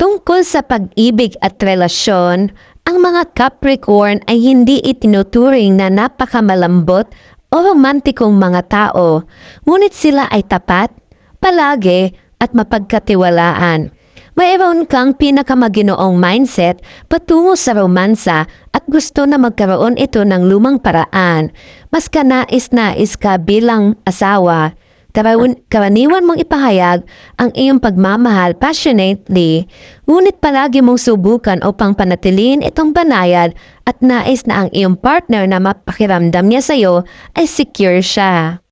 Tungkol sa pag-ibig at relasyon, ang mga Capricorn ay hindi itinuturing na napakamalambot o romantikong mga tao, ngunit sila ay tapat, palagi at mapagkatiwalaan. Mayroon kang pinakamaginoong mindset patungo sa romansa at gusto na magkaroon ito ng lumang paraan. Mas kanais-nais ka bilang asawa. Karaniwan mong ipahayag ang iyong pagmamahal passionately, ngunit palagi mong subukan upang panatiliin itong banayad at nais na ang iyong partner na mapakiramdam niya sa iyo ay secure siya.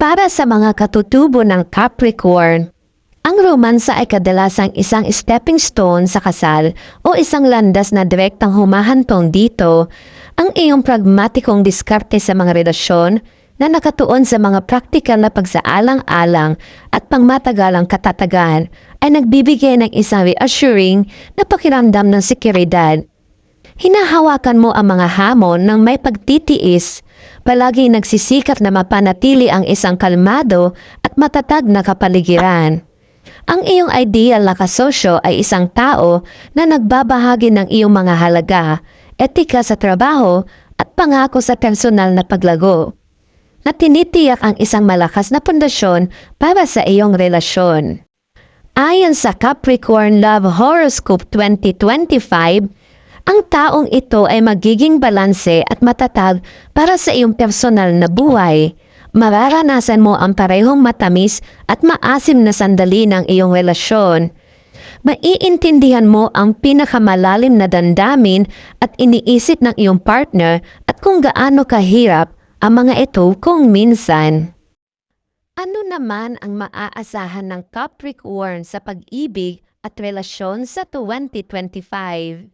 Para sa mga katutubo ng Capricorn, ang romansa ay kadalasang isang stepping stone sa kasal o isang landas na direktang humahantong dito. Ang iyong pragmatikong diskarte sa mga relasyon na nakatuon sa mga praktikal na pagsaalang-alang at pangmatagalang katatagan ay nagbibigay ng isang reassuring na pakiramdam ng seguridad. Hinahawakan mo ang mga hamon ng may pagtitiis, palagi nagsisikap na mapanatili ang isang kalmado at matatag na kapaligiran. Ang iyong ideal na kasosyo ay isang tao na nagbabahagi ng iyong mga halaga, etika sa trabaho at pangako sa personal na paglago na tinitiyak ang isang malakas na pundasyon para sa iyong relasyon. Ayon sa Capricorn Love Horoscope 2025, ang taong ito ay magiging balanse at matatag para sa iyong personal na buhay. Mararanasan mo ang parehong matamis at maasim na sandali ng iyong relasyon. Maiintindihan mo ang pinakamalalim na dandamin at iniisip ng iyong partner at kung gaano kahirap ang mga ito kung minsan. Ano naman ang maaasahan ng Capricorn sa pag-ibig at relasyon sa 2025?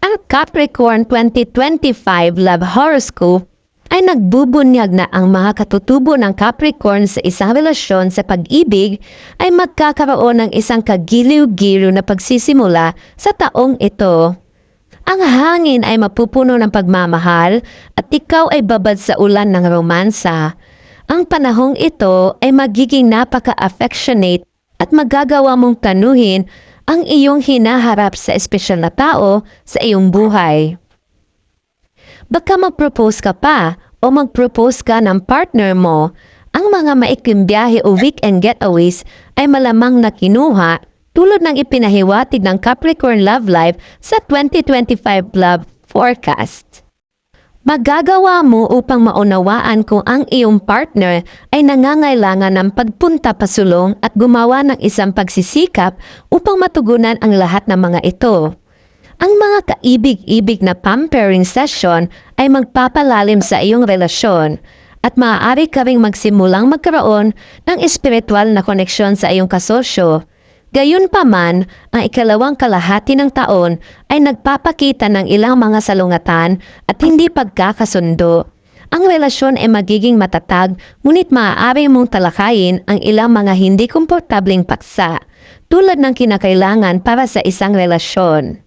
Ang Capricorn 2025 Love Horoscope ay nagbubunyag na ang mga katutubo ng Capricorn sa isang relasyon sa pag-ibig ay magkakaroon ng isang kagiliw-giliw na pagsisimula sa taong ito. Ang hangin ay mapupuno ng pagmamahal at ikaw ay babad sa ulan ng romansa. Ang panahong ito ay magiging napaka-affectionate at magagawa mong tanuhin ang iyong hinaharap sa espesyal na tao sa iyong buhay. Baka mag-propose ka pa o mag-propose ka ng partner mo, ang mga maikling o weekend getaways ay malamang na kinuha tulad ng ipinahiwatig ng Capricorn Love Life sa 2025 Love Forecast. Magagawa mo upang maunawaan kung ang iyong partner ay nangangailangan ng pagpunta pasulong at gumawa ng isang pagsisikap upang matugunan ang lahat ng mga ito. Ang mga kaibig-ibig na pampering session ay magpapalalim sa iyong relasyon at maaari ka ring magsimulang magkaroon ng espiritual na koneksyon sa iyong kasosyo Gayunpaman, ang ikalawang kalahati ng taon ay nagpapakita ng ilang mga salungatan at hindi pagkakasundo. Ang relasyon ay magiging matatag, ngunit maaari mong talakayin ang ilang mga hindi komportabling paksa, tulad ng kinakailangan para sa isang relasyon.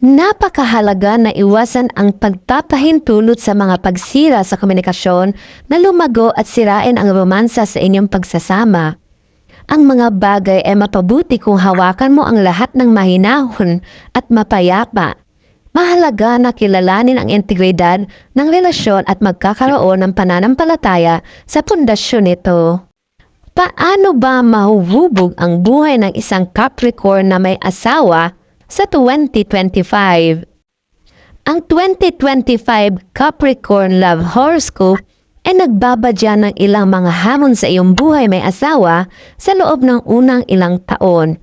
Napakahalaga na iwasan ang pagpapahintulot sa mga pagsira sa komunikasyon na lumago at sirain ang romansa sa inyong pagsasama. Ang mga bagay ay mapabuti kung hawakan mo ang lahat ng mahinahon at mapayapa. Mahalaga na kilalanin ang integridad ng relasyon at magkakaroon ng pananampalataya sa pundasyon nito. Paano ba mahuhubog ang buhay ng isang Capricorn na may asawa sa 2025? Ang 2025 Capricorn Love Horoscope ay nagbabadya ng ilang mga hamon sa iyong buhay may asawa sa loob ng unang ilang taon.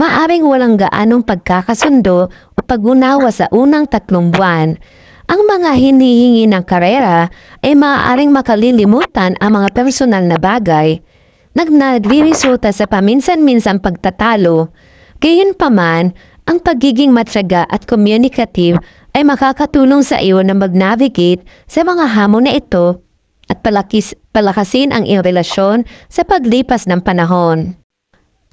Maaring walang gaanong pagkakasundo o pag-unawa sa unang tatlong buwan. Ang mga hinihingi ng karera ay maaaring makalilimutan ang mga personal na bagay. Nagnagriresulta sa paminsan-minsan pagtatalo. Gayunpaman, ang pagiging matyaga at communicative ay makakatulong sa iyo na mag-navigate sa mga hamon na ito at palakis, palakasin ang iyong relasyon sa paglipas ng panahon.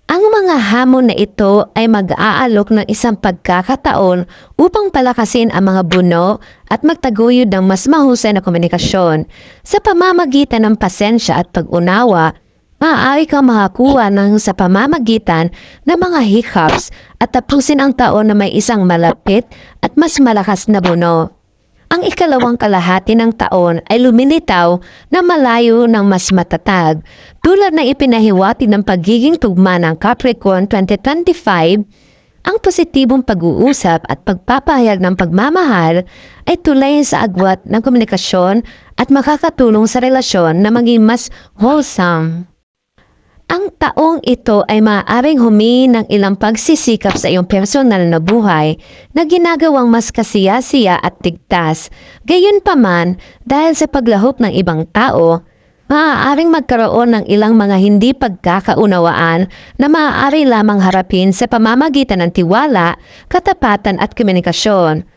Ang mga hamon na ito ay mag-aalok ng isang pagkakataon upang palakasin ang mga buno at magtaguyod ng mas mahusay na komunikasyon. Sa pamamagitan ng pasensya at pag-unawa, maaari kang makakuha ng sa pamamagitan ng mga hiccups at tapusin ang taon na may isang malapit at mas malakas na buno. Ang ikalawang kalahati ng taon ay lumilitaw na malayo ng mas matatag. Tulad ng ipinahiwati ng pagiging tugma ng Capricorn 2025, ang positibong pag-uusap at pagpapahayag ng pagmamahal ay tulay sa agwat ng komunikasyon at makakatulong sa relasyon na maging mas wholesome. Ang taong ito ay maaaring humingi ng ilang pagsisikap sa iyong personal na buhay na ginagawang mas kasiya-siya at tigtas. Gayunpaman, dahil sa paglahok ng ibang tao, maaaring magkaroon ng ilang mga hindi pagkakaunawaan na maaari lamang harapin sa pamamagitan ng tiwala, katapatan at komunikasyon.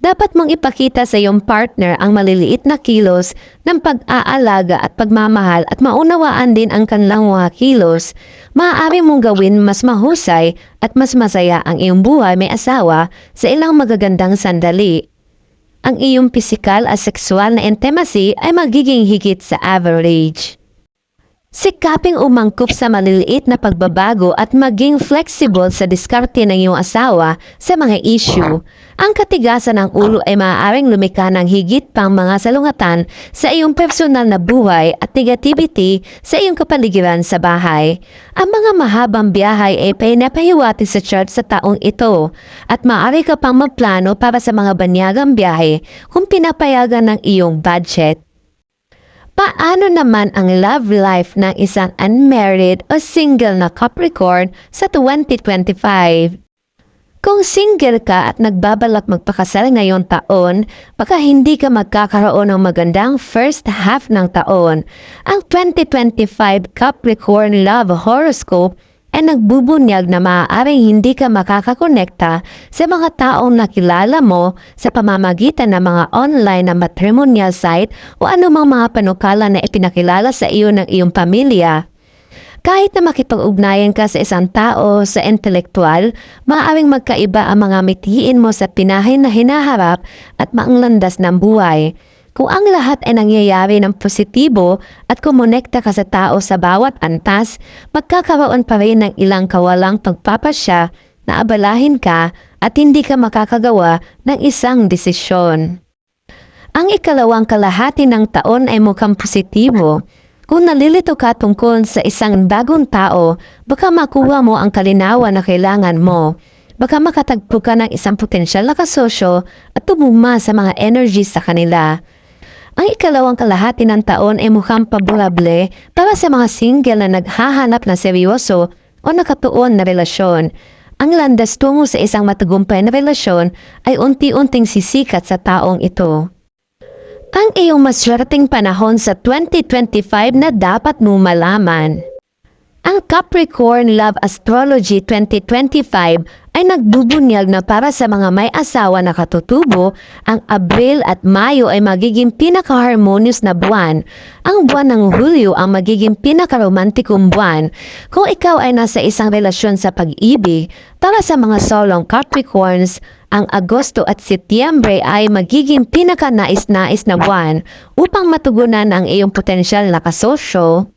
Dapat mong ipakita sa iyong partner ang maliliit na kilos ng pag-aalaga at pagmamahal at maunawaan din ang kanilang mga kilos. Maaari mong gawin mas mahusay at mas masaya ang iyong buhay may asawa sa ilang magagandang sandali. Ang iyong pisikal at sexual na intimacy ay magiging higit sa average. Sikaping umangkop sa maliliit na pagbabago at maging flexible sa diskarte ng iyong asawa sa mga issue. Ang katigasan ng ulo ay maaaring lumika ng higit pang mga salungatan sa iyong personal na buhay at negativity sa iyong kapaligiran sa bahay. Ang mga mahabang biyahe ay pinapahiwati sa chart sa taong ito at maaari ka pang magplano para sa mga banyagang biyahe kung pinapayagan ng iyong budget. Paano naman ang love life ng isang unmarried o single na Capricorn sa 2025? Kung single ka at nagbabalak magpakasal ngayong taon, baka hindi ka magkakaroon ng magandang first half ng taon. Ang 2025 Capricorn Love Horoscope ay nagbubunyag na maaaring hindi ka makakakonekta sa mga taong nakilala mo sa pamamagitan ng mga online na matrimonial site o anumang mga panukala na ipinakilala sa iyo ng iyong pamilya. Kahit na makipag-ugnayan ka sa isang tao sa intelektual, maaaring magkaiba ang mga mitiin mo sa pinahin na hinaharap at maanglandas ng buhay. Kung ang lahat ay nangyayari ng positibo at kumonekta ka sa tao sa bawat antas, magkakaroon pa rin ng ilang kawalang pagpapasya na abalahin ka at hindi ka makakagawa ng isang desisyon. Ang ikalawang kalahati ng taon ay mukhang positibo. Kung nalilito ka tungkol sa isang bagong tao, baka makuha mo ang kalinawan na kailangan mo. Baka makatagpo ka ng isang potensyal na kasosyo at tumuma sa mga energies sa kanila. Ang ikalawang kalahati ng taon ay mukhang paborable para sa mga single na naghahanap ng seryoso o nakatuon na relasyon. Ang landas tungo sa isang matagumpay na relasyon ay unti-unting sisikat sa taong ito. Ang iyong maswerteng panahon sa 2025 na dapat mo malaman. Ang Capricorn Love Astrology 2025 ay nagbubunyag na para sa mga may asawa na katutubo, ang Abril at Mayo ay magiging pinaka-harmonious na buwan. Ang buwan ng Hulyo ang magiging pinaka-romantikong buwan. Kung ikaw ay nasa isang relasyon sa pag-ibig, para sa mga solong Capricorns, ang Agosto at Setyembre ay magiging pinaka-nais-nais na buwan upang matugunan ang iyong potensyal na kasosyo